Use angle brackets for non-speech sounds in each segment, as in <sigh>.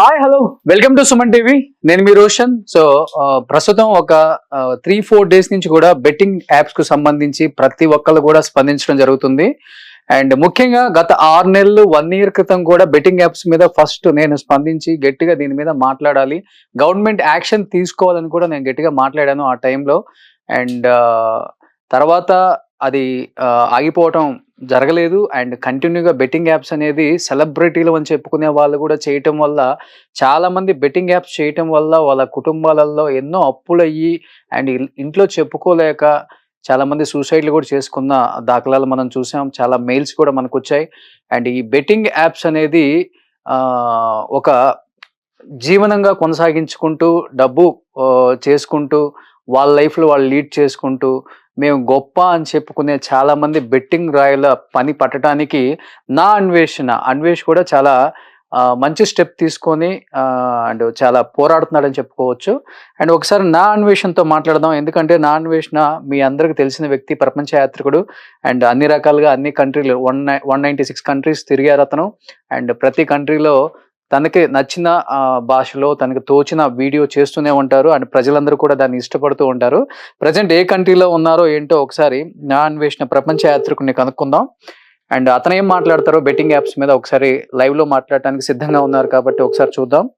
Hi hello welcome to Suman TV నేను మీ Roshan. So ప్రస్తుతం ఒక త్రీ ఫోర్ డేస్ నుంచి కూడా బెట్టింగ్ యాప్స్కు సంబంధించి ప్రతి ఒక్కళ్ళు కూడా స్పందించడం జరుగుతుంది. అండ్ ముఖ్యంగా గత ఆరు నెలలు వన్ ఇయర్ క్రితం కూడా బెట్టింగ్ యాప్స్ మీద ఫస్ట్ నేను స్పందించి గట్టిగా దీని మీద మాట్లాడాలి. గవర్నమెంట్ యాక్షన్ తీసుకోవాలని కూడా నేను గట్టిగా మాట్లాడాను ఆ టైంలో అండ్ తర్వాత అది ఆగిపోవటం జరగలేదు. అండ్ కంటిన్యూగా బెట్టింగ్ యాప్స్ అనేది సెలబ్రిటీలు అని చెప్పుకునే వాళ్ళు కూడా చేయటం వల్ల చాలామంది బెట్టింగ్ యాప్స్ చేయటం వల్ల వాళ్ళ కుటుంబాలలో ఎన్నో అప్పులు అయ్యి అండ్ ఇంట్లో చెప్పుకోలేక చాలామంది సూసైడ్లు కూడా చేసుకున్న దాఖలాలు మనం చూసాం. చాలా మెయిల్స్ కూడా మనకు వచ్చాయి అండ్ ఈ బెట్టింగ్ యాప్స్ అనేది ఒక జీవనంగా కొనసాగించుకుంటూ డబ్బు చేసుకుంటూ వాళ్ళ లైఫ్లో వాళ్ళు లీడ్ చేసుకుంటూ మేము గొప్ప అని చెప్పుకునే చాలా మంది బెట్టింగ్ రాయల పని పట్టడానికి నా అన్వేషణ అన్వేష్ కూడా చాలా మంచి స్టెప్ తీసుకొని అండ్ చాలా పోరాడుతున్నాడని చెప్పుకోవచ్చు. అండ్ ఒకసారి నా అన్వేషణతో మాట్లాడదాం. ఎందుకంటే నా అన్వేషణ మీ అందరికి తెలిసిన వ్యక్తి ప్రపంచ యాత్రికుడు. అండ్ అన్ని రకాలుగా అన్ని కంట్రీలు one one ninety six countries తిరిగారు అతను. అండ్ ప్రతి కంట్రీలో తనకి నచ్చిన భాషలో తనకి తోచిన వీడియో చేస్తూనే ఉంటారు. అండ్ ప్రజలందరూ కూడా దాన్ని ఇష్టపడుతూ ఉంటారు. ప్రజెంట్ ఏ కంట్రీలో ఉన్నారో ఏంటో ఒకసారి నా అన్వేషణ ప్రపంచ యాత్రికుని కనుక్కుందాం. అండ్ అతను ఏం మాట్లాడతారో బెట్టింగ్ యాప్స్ మీద ఒకసారి లైవ్లో మాట్లాడటానికి సిద్ధంగా ఉన్నారు కాబట్టి ఒకసారి చూద్దాం.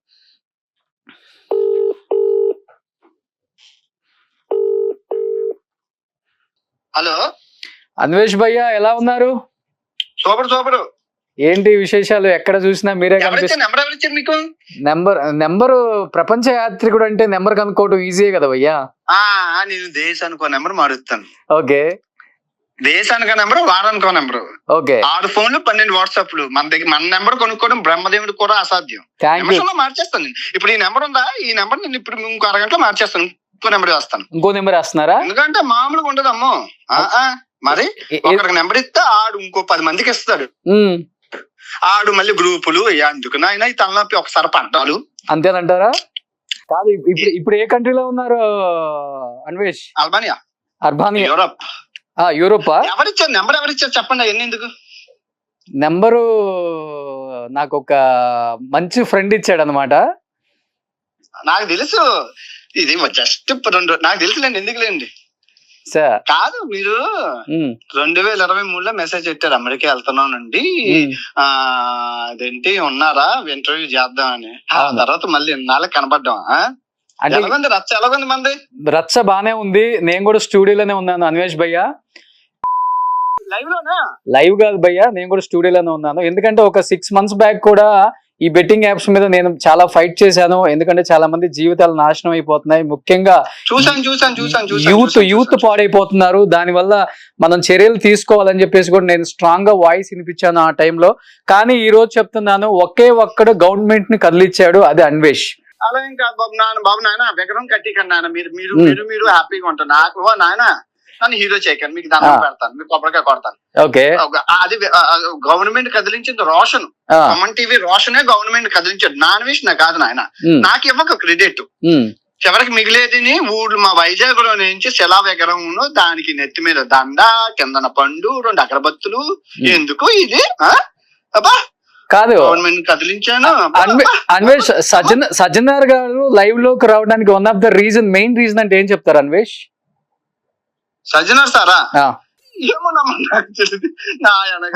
హలో? అన్వేష్ భయ్య ఎలా ఉన్నారు? Super super. ఏంటి విశేషాలు? ఎక్కడ చూసినా మీరే కనిపిస్తారు మీకు? నెంబర్ నెంబర్ ప్రపంచ యాత్రికుడు అంటే నెంబర్ కనుక్కోవడం ఈజీయే కదా భయ్యా? నేను దేశానికి నెంబర్ మారుస్తాను. ఓకే. దేశానికి నెంబర్ వారానికి నెంబర్. ఓకే. ఆరు ఫోన్లు పన్నెండు వాట్సాప్లు. మన దగ్గర మన నెంబర్ కొనుక్కోవడం బ్రహ్మదేవుడు కూడా అసాధ్యం. మార్చేస్తాను నేను. ఇప్పుడు ఈ నెంబర్ ఉందా? ఈ నెంబర్ నేను ఇప్పుడు ఇంకో అరగంటలో మార్చేస్తాను. ఇంకో నెంబర్ వేస్తాను ఇంకో నెంబర్ వేస్తున్నారా? ఎందుకంటే మామూలుగా ఉండదు అమ్మో మరి ఒకరికి నెంబర్ ఇస్తే ఆడు ఇంకో పది మందికి ఇస్తాడు. ఆడు మళ్ళీ గ్రూపులు ఎందుకు నాయన ఈ తలనొప్పి ఒకసారి పడ్డాలు. అంతేనంటారా? కాదు ఇప్- ఇప్పుడు ఇప్పుడు ఏ కంట్రీలో ఉన్నారు అన్వేష్? అల్బానియా. అర్బానియా. యూరప్. ఆ, యూరోపా? ఎవరిచ్చారు నెంబర్ ఎవరిచ్చారు చెప్పండి ఎన్ని ఎందుకు? నెంబరు నాకు ఒక మంచి ఫ్రెండ్ ఇచ్చాడు అనమాట నాకు తెలుసు. ఇది జస్ట్ రెండు నాకు తెలుసులేండి ఎందుకులేండి? కాదు మీరు రెండు వేల ఇరవై మూడులో మెసేజ్ పెట్టారు అమెరికా వెళ్తున్నానండి ఆ అదేంటి ఉన్నారా? ఇంటర్వ్యూ చేద్దామని. ఆ. తర్వాత మళ్ళీ ఇన్నాళ్ళు కనబడ్డాం. ఆ? అంటే రచ్చ? ఎలాగుంది మంది? రచ్చ బానే ఉంది. నేను కూడా స్టూడియోలోనే ఉన్నాను అన్వేష్ భయ్య. లైవ్ లోనా? లైవ్ కాదు భయ్య నేను కూడా స్టూడియోలోనే ఉన్నాను. ఎందుకంటే ఒక సిక్స్ మంత్స్ బ్యాక్ కూడా ఈ బెట్టింగ్ యాప్స్ మీద నేను చాలా ఫైట్ చేశాను. ఎందుకంటే చాలా మంది జీవితాలు నాశనం అయిపోతున్నాయి. ముఖ్యంగా యూత్ యూత్. పాడైపోతున్నారు. దానివల్ల మనం చర్యలు తీసుకోవాలని చెప్పేసి కూడా నేను స్ట్రాంగ్గా వాయిస్ వినిపించాను ఆ టైంలో కానీ ఈ రోజు చెప్తున్నాను ఒకే ఒక్కడు గవర్నమెంట్ని కదిలిచ్చాడు. అది అన్వేష్. అలా ఇంకా బాబు నాన్న బాబు నాయన విగ్రహం కట్టికండి నాన్న. మీరు మీరు. మీరు హ్యాపీగా ఉంటారు నాకు నాయన నన్ను హీరో చేయకండి మీకు ఆ. పెడతాను మీకు కొబ్బరికాయ కొడతాను. ఓకే. అది గవర్నమెంట్ కదిలించింది రోషన్. కామన్ టీవీ రోషనే గవర్నమెంట్ కదిలించాడు. నాన్ విష్ నా కాదు నాయన. నాకు ఇవ్వక క్రెడిట్. చివరికి మిగిలేదిని ఊళ్ళు మా వైజాగ్లో నుంచి శిలా విగ్రహం దానికి నెత్తి మీద దండ కిందన పండు రెండు అగరబత్తులు. ఎందుకు ఇది? అబ్బా! కాదు. అన్వేష్ సజ్జన్ సజ్జనార్ గారు లైవ్లోకి రావడానికి one of the reason main reason అంటే ఏం చెప్తారు అన్వేష్? సజ్జనార్ సారా?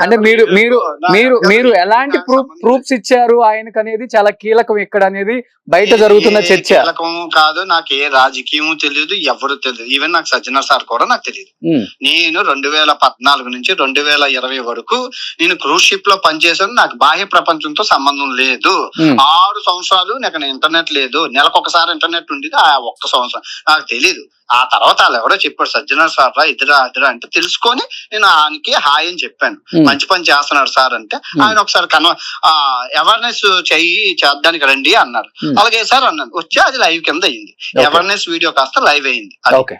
అంటే మీరు మీరు మీరు మీరు ఎలాంటి ప్రూఫ్ ప్రూఫ్స్ ఇచ్చారు ఆయనకు అనేది చాలా కీలకం ఇక్కడ అనేది బయట జరుగుతున్న చర్చ. కీలకం కాదు నాకు ఏ రాజకీయం తెలియదు ఎవరు తెలియదు. ఈవెన్ నాకు సజ్జనార్ సార్ కూడా నాకు తెలియదు. నేను రెండు వేల పద్నాలుగు నుంచి రెండు వేల ఇరవై వరకు నేను క్రూజ్ షిప్లో పనిచేశాను. నాకు బాహ్య ప్రపంచంతో సంబంధం లేదు. ఆరు సంవత్సరాలు నాకు ఇంటర్నెట్ లేదు. నెలకు ఒకసారి ఇంటర్నెట్ ఉండేది ఆ ఒక్క సంవత్సరం. నాకు తెలియదు ఆ తర్వాత వాళ్ళు ఎవరో చెప్పారు సజ్జనార్ సార్ రా ఇదిరా అదిరా అంటే తెలుసుకొని నేను ఆయనకి హాయ్ అని చెప్పాను. మంచి పని చేస్తున్నాడు సార్ అంటే. ఆయన ఒకసారి కన్వ అవేర్నెస్ చెయ్యి చేద్దానికి రండి అన్నారు. అలాగే సార్ అన్నాను. వచ్చి అది లైవ్ కింద అయింది. అవేర్నెస్ వీడియో కాస్త లైవ్ అయింది.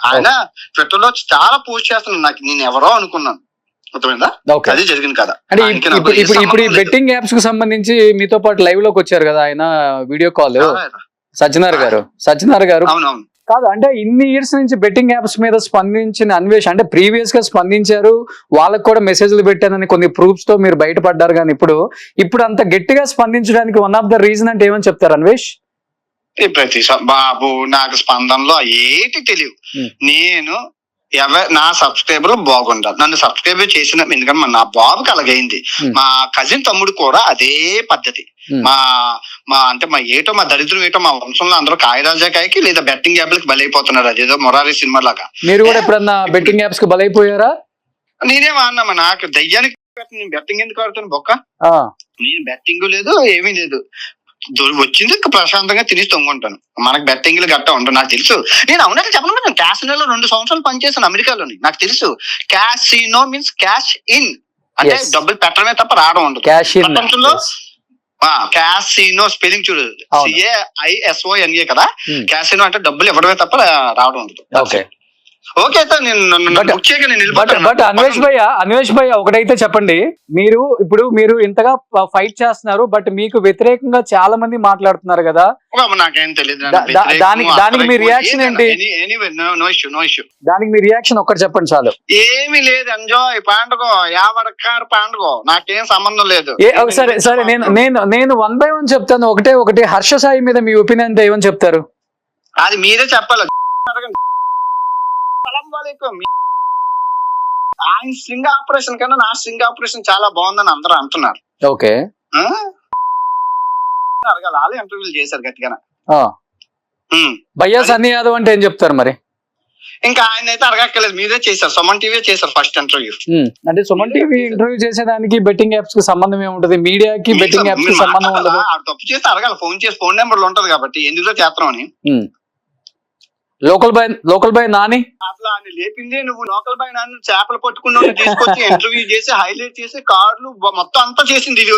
ఆయన ట్విట్టర్లో చాలా పోస్ట్ చేస్తున్నాను నాకు నేను ఎవరో అనుకున్నాను. అది జరిగింది కదా. అంటే ఇప్పుడు ఇప్పుడు ఈ. బెట్టింగ్ యాప్స్కు సంబంధించి మీతో పాటు లైవ్లోకి వచ్చారు కదా ఆయన వీడియో కాల్ సజ్జనార్ గారు. సజ్జనార్ గారు. అవునవును. కాదు అంటే ఇన్ని ఇయర్స్ నుంచి బెట్టింగ్ యాప్స్ మీద స్పందించిన అన్వేష్ అంటే ప్రీవియస్గా స్పందించారు వాళ్ళకి కూడా మెసేజ్లు పెట్టానని కొన్ని ప్రూఫ్స్తో మీరు బయటపడ్డారు కానీ ఇప్పుడు ఇప్పుడు అంత గట్టిగా స్పందించడానికి వన్ ఆఫ్ ద రీజన్ అంటే ఏమని చెప్తారు అన్వేష్ ప్రతి బాబు నాకు స్పందనలో ఏటి తెలియదు. నేను ఎవ నా సబ్స్క్రైబర్ బాగుండాలి నన్ను సబ్స్క్రైబ్ చేసిన ఎందుకంటే నా బాబుకి అలాగైంది. మా కజిన్ తమ్ముడు కూడా అదే పద్ధతి. మా మా అంటే మా ఏటో మా దరిద్రం ఏటో మా వంశంలో అందరూ కాయరాజాకాయకి లేదా బెట్టింగ్ యాప్లకి బలైపోతున్నారు. అదేదో మొరారి సినిమా లాగా. మీరు కూడా ఎప్పుడన్నా బెట్టింగ్ యాప్స్కి బలైపోయారా? నేనేమో అన్నామా నాకు దయ్యానికి నేను బెట్టింగ్ ఎందుకు ఆడుతాను బొక్క? నేను బెట్టింగ్ లేదు ఏమీ లేదు. వచ్చింది ప్రశాంతంగా తిని తొంగుంటాను. మనకు బెట్టింగ్లు గట్టా ఉండవు నాకు తెలుసు. నేను అవునంటే చెప్పను నేను క్యాసినోలో రెండు సంవత్సరాలు పనిచేశాను అమెరికాలోని. నాకు తెలుసు. క్యాసినో మీన్స్ క్యాష్ ఇన్ అంటే. డబ్బులు పెట్టడమే తప్ప రావడం ఉండదు. క్యాష్ ప్రపంచంలో క్యాసినో స్పెల్లింగ్ చూడు. C A I S O N A కదా. క్యాసినో అంటే డబ్బులు ఇవ్వడమే తప్ప రావడం ఓకే ఓకే బట్ వెళ్ళిపోతాను. బట్ అన్వేష్ భయ్య అన్వేష్ భయ్య ఒకటైతే చెప్పండి. మీరు ఇప్పుడు మీరు ఇంతగా ఫైట్ చేస్తున్నారు బట్ మీకు వ్యతిరేకంగా చాలా మంది మాట్లాడుతున్నారు కదా. నాకేం తెలియదు దానికి- దానికి మీ reaction ఏంటి? దానికి మీ రియాక్షన్ ఒక్కటి చెప్పండి చాలు. ఏమీ లేదు ఎంజాయ్ పండుగ యావడకారు పండుగ నాకేం సంబంధం లేదు. సరే సరే నేను నేను నేను వన్ బై వన్ చెప్తాను. ఒకటే ఒకటి హర్ష సాయి మీద మీ ఒపీనియన్ ఏమని చెప్తారు? అది మీరే చెప్పాలి. వాలేకుం. ఆయన స్ట్రింగ్ ఆపరేషన్ కన్నా నా స్ట్రింగ్ ఆపరేషన్ చాలా బాగుందని అందరూ అంటున్నారు. ఓకే? అడగాలి వాళ్ళే ఇంటర్వ్యూలు చేశారు గట్టిగా భయ్యా సన్నీ యాదవ్ అంటే ఏం చెప్తారు మరి? ఇంకా ఆయన అయితే అడగక్కర్లేదు మీరే చేశారు సుమన్ టీవీ చేశారు ఫస్ట్ ఇంటర్వ్యూ అంటే సుమన్ టీవీ ఇంటర్వ్యూ చేసేదానికి బెట్టింగ్ యాప్స్కి సంబంధం ఏముంటది? మీడియాకి బెట్టింగ్ యాప్స్కి సంబంధం ఉండదు? తప్పు చేస్తే అడగాలి ఫోన్ చేసి ఫోన్ నెంబర్లు ఉంటది కాబట్టి ఎందులో చేస్తున్నాం అని. Local boy local boy Nani? అసలు ఆయన లేపిందే. నువ్వు లోకల్ బై నాన్న చేపలు పట్టుకున్న తీసుకొచ్చి ఇంటర్వ్యూ చేసి హైలైట్ చేసి కార్లు మొత్తం అంతా చేసింది. ఇది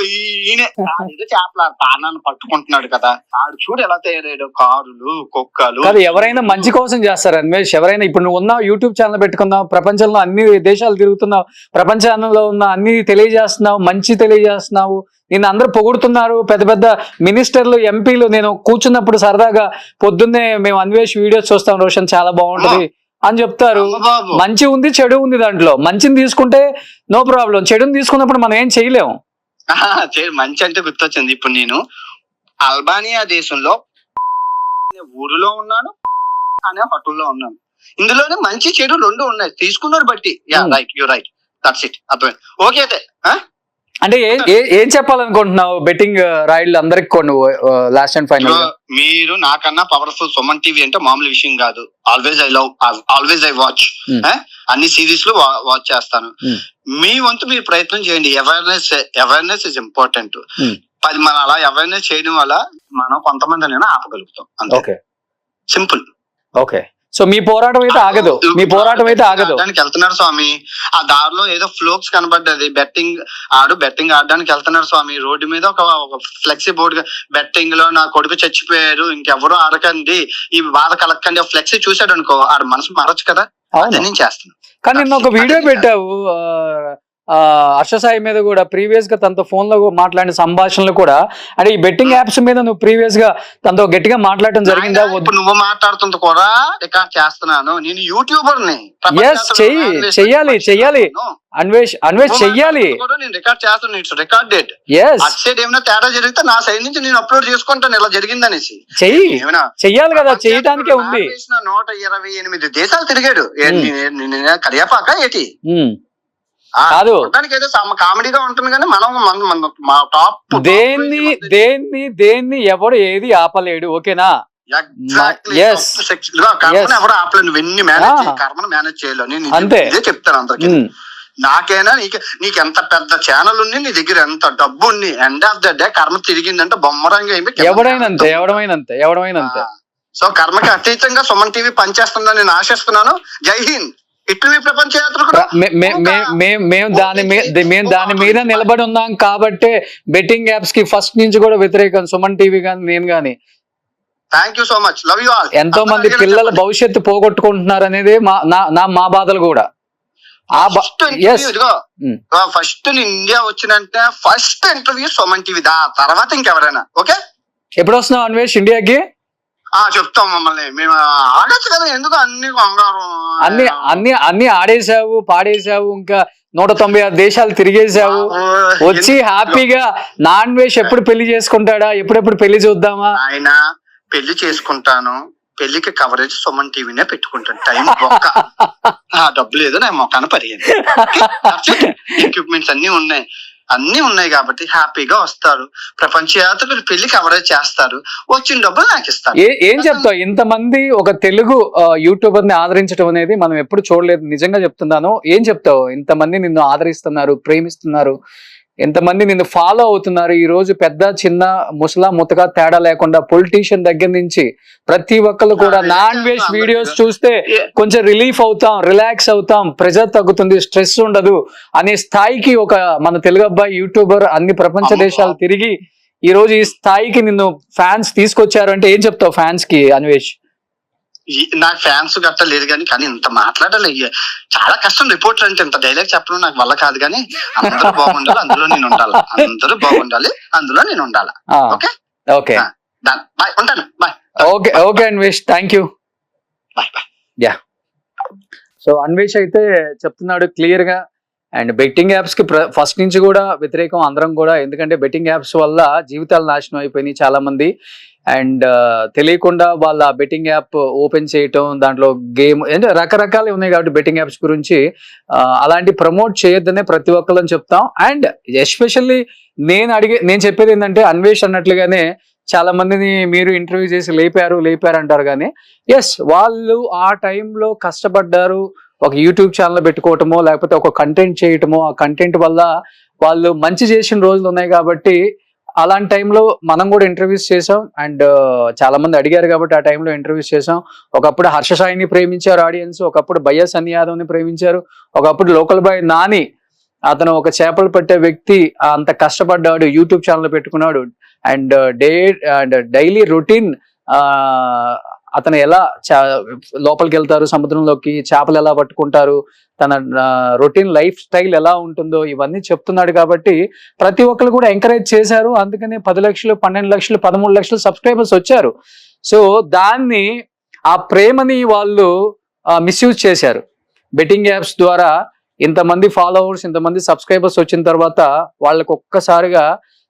ఈయనే. ఏదో చేపల తానాన్ని పట్టుకుంటున్నాడు కదా. ఆడు చూడు ఎలా తయారయ్యాడు. కారులు కుక్కలు. ఎవరైనా మంచి కోసం చేస్తారు అన్వేష్. ఎవరైనా ఇప్పుడు నువ్వు ఉన్నావు యూట్యూబ్ ఛానల్ పెట్టుకున్నావు ప్రపంచంలో అన్ని దేశాలు తిరుగుతున్నావు ప్రపంచంలో ఉన్న అన్ని తెలియజేస్తున్నావు మంచి తెలియజేస్తున్నావు నిన్ను అందరూ పొగుడుతున్నారు. పెద్ద పెద్ద మినిస్టర్లు ఎంపీలు. నేను కూర్చున్నప్పుడు సరదాగా పొద్దున్నే మేము అన్వేష్ వీడియోస్ చూస్తాం. రోషన్ చాలా బాగుంటది అని చెప్తారు. మంచి ఉంది చెడు ఉంది దాంట్లో. మంచిని తీసుకుంటే నో ప్రాబ్లం. చెడుని తీసుకున్నప్పుడు మనం ఏం చేయలేము. మంచి అంటే గుర్తొచ్చింది ఇప్పుడు నేను. అల్బానియా దేశంలో ఊరిలో ఉన్నాను అనే హోటల్లో ఉన్నాను. ఇందులోనే మంచి చెడు రెండు ఉన్నాయి. తీసుకున్నారు బట్టి. Yeah Hmm. Right you right. That's it. అర్థమైంది. ఓకే అయితే? అంటే ఏ- చెప్పాలనుకుంటున్నావు? బెట్టింగ్ రాయిడ్లు అందరికి కొన్ని లాస్ట్ అండ్ ఫైనల్ మీరు నాకన్నా పవర్ఫుల్ సుమన్ టీవీ అంటే మామూలు విషయం కాదు. Always I love always I watch. అన్ని సిరీస్లో వాచ్ చేస్తాను. Hmm. మీ వంతు మీరు ప్రయత్నం చేయండి. Awareness awareness is important. పది మనం అలా అవేర్నెస్ చేయడం వల్ల మనం కొంతమంది నేను ఆపగలుగుతాం. అంతే. సింపుల్ ఓకే సో మీ పోరాటం అయితే ఆగదు. మీ పోరాటం అయితే ఆగదు. ఆడడానికి వెళ్తున్నాడు స్వామి. ఆ దారిలో ఏదో ఫ్లోక్స్ కనబడ్డది. బెట్టింగ్ ఆడు బెట్టింగ్ ఆడడానికి వెళ్తున్నాడు స్వామి. రోడ్డు మీద ఒక ఒక ఫ్లెక్సీ బోర్డు బెట్టింగ్లో నా కొడుకు చచ్చిపోయారు ఇంకెవరు ఆడకండి. ఈ బాధ కలక్కండి. ఫ్లెక్సీ చూసాడు అనుకో ఆడ మనసు మారచ్చు కదా? నేను చేస్తాను కానీ నిన్న ఒక వీడియో పెట్టావు ఆ, ఆ, హర్ష సాయి మీద కూడా ప్రీవియస్గా తనతో ఫోన్లో మాట్లాడిన సంభాషణలు కూడా అంటే ఈ బెట్టింగ్ యాప్స్ మీద నువ్వు ప్రీవియస్గా తనతో గట్టిగా మాట్లాడటం జరిగిందా? నువ్వు మాట్లాడుతుంది కూడా రికార్డ్ చేస్తున్నాను. నేను యూట్యూబర్ని Yes, చెయ్యి, చెయ్యాలి, చెయ్యాలి. అన్వేష్ అన్వేష్ చెయ్యాలి. రికార్డ్ చేస్తాను ఇట్స్ రికార్డెడ్ ఎస్ అటు సైడ్ ఏమైనా తేడా జరిగితే నా సైడ్ నుంచి నేను అప్లోడ్ చేసుకుంటాను. ఇలా జరిగిందనేసి. చెయ్యి. చెయ్యాలి కదా చేయటానికే ఉంది. నూట ఇరవై ఎనిమిది దేశాలు తిరిగాడు. Hmm. కరియాపాక ఏటి. ఆ, కాదు. కామెడీగా ఉంటుంది కానీ మనం మా టాప్ దేన్ని దేన్ని దేన్ని ఎవడు ఏది ఆపలేడు ఓకేనా. ఎవరు ఆపలేదు ఎన్ని మేనేజ్ కర్మను మేనేజ్ చేయలేవు. నేను ఇది- చెప్తాను అందరికి. నాకైనా నీకు నీకు ఎంత పెద్ద ఛానల్ ఉంది నీ దగ్గర ఎంత డబ్బు ఉంది ఎండ్ ఆఫ్ ద డే కర్మ తిరిగిందంటే బొమ్మరంగా కింద ఎవడైనంతే ఎవడమైనంతే ఎవడమైనంతే. సో కర్మకి అతీతంగా సుమన్ టీవీ పనిచేస్తుందని నేను ఆశిస్తున్నాను. జై హింద్. ఇట్లు ఈ ప్రపంచ మేము దాని మీద మేము దాని మీద నిలబడి ఉన్నాం కాబట్టే బెట్టింగ్ యాప్స్కి ఫస్ట్ నుంచి కూడా వ్యతిరేకం సుమన్ టీవీ కానీ నేను గాని. Thank you so much love you all ఎంతో మంది పిల్లల భవిష్యత్తు పోగొట్టుకుంటున్నారు అనేది మా నా నా మా బాధలు కూడా. ఫస్ట్ ఇండియా వచ్చినంటే ఫస్ట్ ఇంటర్వ్యూ సుమన్ టీవీ దా. తర్వాత ఇంకెవరైనా. ఓకే ఎప్పుడు వస్తున్నావు అన్వేష్ ఇండియాకి ఆ చెప్తాం మమ్మల్ని. మేము ఆడచ్చు కదా ఎందుకు అన్ని అన్ని అన్ని అన్ని ఆడేసావు పాడేసావు ఇంకా నూట తొంభై ఆరు దేశాలు తిరిగేసావు వచ్చి హ్యాపీగా నాన్ వెజ్ ఎప్పుడు పెళ్ళి చేసుకుంటాడా? ఎప్పుడెప్పుడు పెళ్ళి చూద్దామా? ఆయన పెళ్ళి చేసుకుంటాను. పెళ్ళికి కవరేజ్ సుమన్ టీవీనే పెట్టుకుంటాను. టైం ఒక్క <laughs> ఆ డబ్బు లేదు నా మొక్కన పరిగెంది ఎక్విప్మెంట్స్ అన్ని ఉన్నాయి. అన్ని ఉన్నాయి కాబట్టి హ్యాపీగా వస్తారు. ప్రపంచ యాత్రలు పెళ్ళి కవరేజ్ చేస్తారు. వచ్చిన డబ్బులు నాకు ఇస్తారు. ఏం చెప్తావు? ఇంతమంది ఒక తెలుగు యూట్యూబర్ని ఆదరించడం అనేది మనం ఎప్పుడు చూడలేదు. నిజంగా చెప్తున్నాను. ఏం చెప్తావు? ఇంతమంది నిన్ను ఆదరిస్తున్నారు ప్రేమిస్తున్నారు. ఎంతమంది నిన్ను ఫాలో అవుతున్నారు ఈ రోజు పెద్ద చిన్న ముసలా ముతగా తేడా లేకుండా పొలిటీషియన్ దగ్గర నుంచి ప్రతి ఒక్కరు కూడా నాన్ వెజ్ వీడియోస్. చూస్తే కొంచెం రిలీఫ్ అవుతాం రిలాక్స్ అవుతాం ప్రెజర్ తగ్గుతుంది స్ట్రెస్ ఉండదు అనే స్థాయికి ఒక మన తెలుగు అబ్బాయి యూట్యూబర్ అన్ని ప్రపంచ. దేశాలు తిరిగి ఈ రోజు ఈ స్థాయికి నిన్ను ఫ్యాన్స్ తీసుకొచ్చారు అంటే ఏం చెప్తావు ఫ్యాన్స్కి అన్వేష్ నాకు ఫ్యాన్స్ గట్ట లేదు కానీ కానీ ఇంత మాట్లాడాలి. చాలా కష్టం రిపోర్టర్ అంటే ఇంత డైలాగ్ చెప్పడం నాకు వల్ల కాదు కానీ అందరూ బాగుండాలి అందులో నేను ఉండాలి. అందరూ బాగుండాలి అందులో నేను ఉండాలి. ఓకే? ఓకే. బాయ్ ఉంటాను. Bye okay okay Anvesh thank you bye bye so Anvesh అయితే చెప్తున్నాడు క్లియర్గా అండ్ బెట్టింగ్ యాప్స్కి ప్ర ఫస్ట్ నుంచి కూడా వ్యతిరేకం అందరం కూడా. ఎందుకంటే బెట్టింగ్ యాప్స్ వల్ల జీవితాలు నాశనం అయిపోయినాయి చాలామంది. అండ్ తెలియకుండా వాళ్ళ బెట్టింగ్ యాప్ ఓపెన్ చేయటం దాంట్లో గేమ్ అంటే రకరకాలు ఉన్నాయి కాబట్టి బెట్టింగ్ యాప్స్ గురించి. అలాంటి ప్రమోట్ చేయొద్దనే ప్రతి ఒక్కళ్ళని చెప్తాం. అండ్ ఎస్పెషల్లీ నేను అడిగే నేను చెప్పేది ఏంటంటే అన్వేష్ అన్నట్లుగానే చాలా మందిని మీరు ఇంటర్వ్యూ చేసి లేపారు లేపారు అంటారు కానీ ఎస్ వాళ్ళు ఆ టైంలో కష్టపడ్డారు ఒక యూట్యూబ్ ఛానల్ పెట్టుకోవటమో లేకపోతే ఒక కంటెంట్ చేయటమో ఆ కంటెంట్ వల్ల వాళ్ళు మంచి చేసిన రోజులు ఉన్నాయి కాబట్టి అలాంటి టైంలో మనం కూడా ఇంటర్వ్యూస్ చేసాం అండ్ uh, చాలా మంది అడిగారు కాబట్టి ఆ టైంలో ఇంటర్వ్యూస్ చేసాం ఒకప్పుడు హర్ష సాయిని ప్రేమించారు ఆడియన్స్ ఒకప్పుడు బయ్య సన్ని యాదవ్ని ప్రేమించారు ఒకప్పుడు లోకల్ బాయ్ నాని అతను ఒక చేపలు పట్టే వ్యక్తి అంత కష్టపడ్డాడు యూట్యూబ్ ఛానల్ పెట్టుకున్నాడు. And uh, day and daily routine అతను ఎలా చా- లోపలికి వెళ్తారు సముద్రంలోకి చేపలు ఎలా పట్టుకుంటారు తన రొటీన్ లైఫ్ స్టైల్ ఎలా ఉంటుందో ఇవన్నీ చెప్తున్నాడు కాబట్టి ప్రతి ఒక్కరు కూడా ఎంకరేజ్ చేశారు. అందుకని పది లక్షలు పన్నెండు లక్షలు పదమూడు లక్షలు సబ్స్క్రైబర్స్ వచ్చారు. సో దాన్ని ఆ ప్రేమని వాళ్ళు మిస్యూజ్ చేశారు. బెట్టింగ్ యాప్స్ ద్వారా ఇంతమంది ఫాలోవర్స్ ఇంతమంది సబ్స్క్రైబర్స్ వచ్చిన తర్వాత వాళ్ళకు ఒక్కసారిగా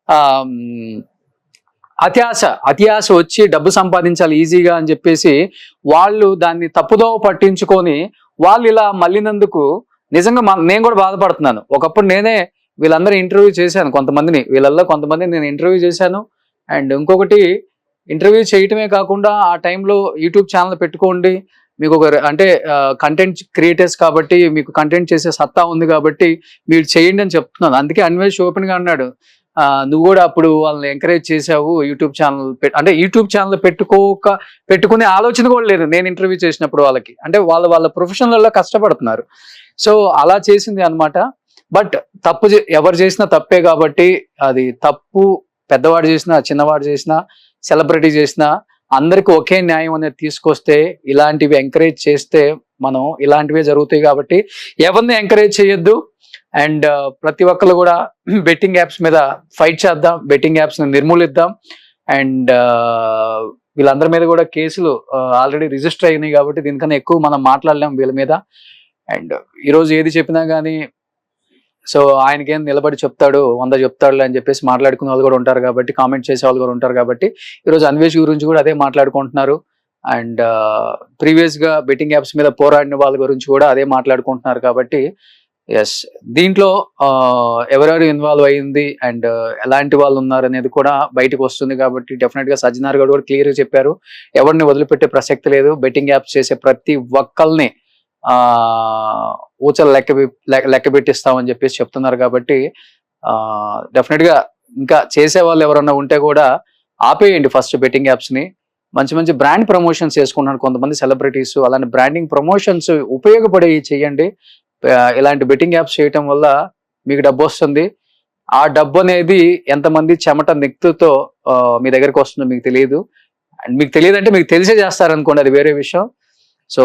ఆ, అత్యాశ అత్యాశ వచ్చి డబ్బు సంపాదించాలి ఈజీగా అని చెప్పేసి వాళ్ళు దాన్ని తప్పుదోవ పట్టించుకొని వాళ్ళు ఇలా మళ్ళినందుకు నిజంగా నేను కూడా బాధపడుతున్నాను. ఒకప్పుడు నేనే వీళ్ళందరూ ఇంటర్వ్యూ చేశాను కొంతమందిని వీళ్ళల్లో కొంతమందిని నేను ఇంటర్వ్యూ చేశాను. అండ్ ఇంకొకటి ఇంటర్వ్యూ చేయటమే కాకుండా ఆ టైంలో యూట్యూబ్ ఛానల్ పెట్టుకోండి. మీకు ఒక అంటే కంటెంట్ క్రియేటర్స్ కాబట్టి మీకు కంటెంట్ చేసే సత్తా ఉంది కాబట్టి మీరు చేయండి అని చెప్తున్నాను. అందుకే అన్వేష్ ఓపెన్గా అన్నాడు. నువ్వు కూడా అప్పుడు వాళ్ళని ఎంకరేజ్ చేసావు యూట్యూబ్ ఛానల్ అంటే యూట్యూబ్ ఛానల్ పెట్టుకోక పెట్టుకునే ఆలోచన కూడా లేదు. నేను ఇంటర్వ్యూ చేసినప్పుడు వాళ్ళకి. అంటే వాళ్ళు వాళ్ళ ప్రొఫెషన్లలో కష్టపడుతున్నారు. సో అలా చేసింది అన్నమాట. బట్ తప్పు చే- ఎవరు చేసినా తప్పే కాబట్టి అది తప్పు పెద్దవాడు చేసినా చిన్నవాడు చేసినా సెలబ్రిటీ చేసినా అందరికి ఒకే న్యాయం అనేది తీసుకొస్తే ఇలాంటివి ఎంకరేజ్ చేస్తే మనం ఇలాంటివే జరుగుతాయి కాబట్టి ఎవరిని ఎంకరేజ్ చేయొద్దు. అండ్ ప్రతి ఒక్కరు కూడా <clears throat> బెట్టింగ్ యాప్స్ మీద ఫైట్ చేద్దాం బెట్టింగ్ యాప్స్ నిర్మూలిద్దాం. అండ్ వీళ్ళందరి మీద కూడా కేసులు ఆల్రెడీ రిజిస్టర్ అయినాయి కాబట్టి దీనికన్నా ఎక్కువ మనం మాట్లాడలేం వీళ్ళ మీద. అండ్ ఈరోజు ఏది చెప్పినా కానీ సో ఆయనకేం నిలబడి చెప్తాడు వంద చెప్తాడు అని చెప్పేసి మాట్లాడుకునే వాళ్ళు కూడా ఉంటారు కాబట్టి కామెంట్ చేసే వాళ్ళు కూడా ఉంటారు కాబట్టి ఈరోజు అన్వేష్ గురించి కూడా అదే మాట్లాడుకుంటున్నారు. అండ్ ప్రీవియస్గా బెట్టింగ్ యాప్స్ మీద పోరాడిన వాళ్ళ గురించి కూడా అదే మాట్లాడుకుంటున్నారు కాబట్టి ఎస్ దీంట్లో ఎవరెవరు ఇన్వాల్వ్ అయింది అండ్ ఎలాంటి వాళ్ళు ఉన్నారు అనేది కూడా బయటకు వస్తుంది కాబట్టి డెఫినెట్గా సజ్జనార్ గారు కూడా క్లియర్గా చెప్పారు. ఎవరిని వదిలిపెట్టే ప్రసక్తి లేదు. బెట్టింగ్ యాప్స్ చేసే ప్రతి ఒక్కల్ని ఆ ఊచలు లెక్క లెక్క పెట్టిస్తామని చెప్పేసి చెప్తున్నారు కాబట్టి ఆ డెఫినెట్గా ఇంకా చేసే వాళ్ళు ఎవరన్నా ఉంటే కూడా ఆపేయండి ఫస్ట్ బెట్టింగ్ యాప్స్ని. మంచి మంచి బ్రాండ్ ప్రమోషన్స్ చేసుకుంటున్నారు కొంతమంది సెలబ్రిటీస్ అలాంటి బ్రాండింగ్ ప్రమోషన్స్ ఉపయోగపడే చేయండి. ఇలాంటి బెట్టింగ్ యాప్స్ చేయటం వల్ల మీకు డబ్బు వస్తుంది. ఆ డబ్బు అనేది ఎంతమంది చెమట నెక్తుతో మీ దగ్గరికి వస్తుందో మీకు తెలియదు. అండ్ మీకు తెలియదు అంటే మీకు తెలిసే చేస్తారనుకోండి అది వేరే విషయం. సో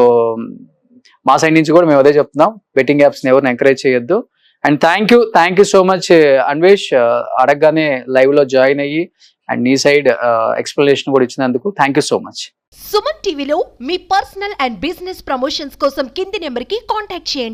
మా సైడ్ నుంచి కూడా మేము అదే చెప్తున్నాం. బెట్టింగ్ యాప్స్ని ఎవరిని ఎంకరేజ్ చేయొద్దు. And thank you thank you so much Anvesh. అడగగానే లైవ్లో జాయిన్ అయ్యి అండ్ నీ సైడ్ ఎక్స్ప్లెనేషన్ కూడా ఇచ్చినందుకు thank you so much Suman టీవీలో మీ పర్సనల్ అండ్ బిజినెస్ ప్రమోషన్స్ కోసం కింది నెంబర్కి కాంటాక్ట్ చేయండి.